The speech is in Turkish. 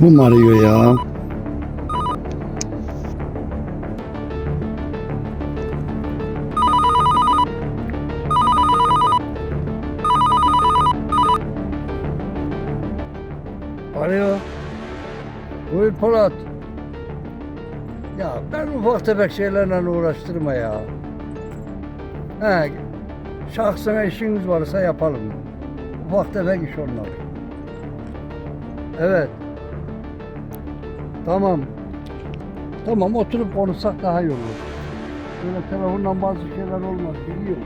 Mu arıyor ya? Alo. Buyur Polat. Ya ben ufak tefek şeylerle uğraştırma ya. He, şahsına işiniz varsa yapalım. Ufak tefek iş onlar. Evet. Tamam. Tamam oturup konuşsak daha iyi olur. Böyle telefondan bazı şeyler olmaz biliyorum.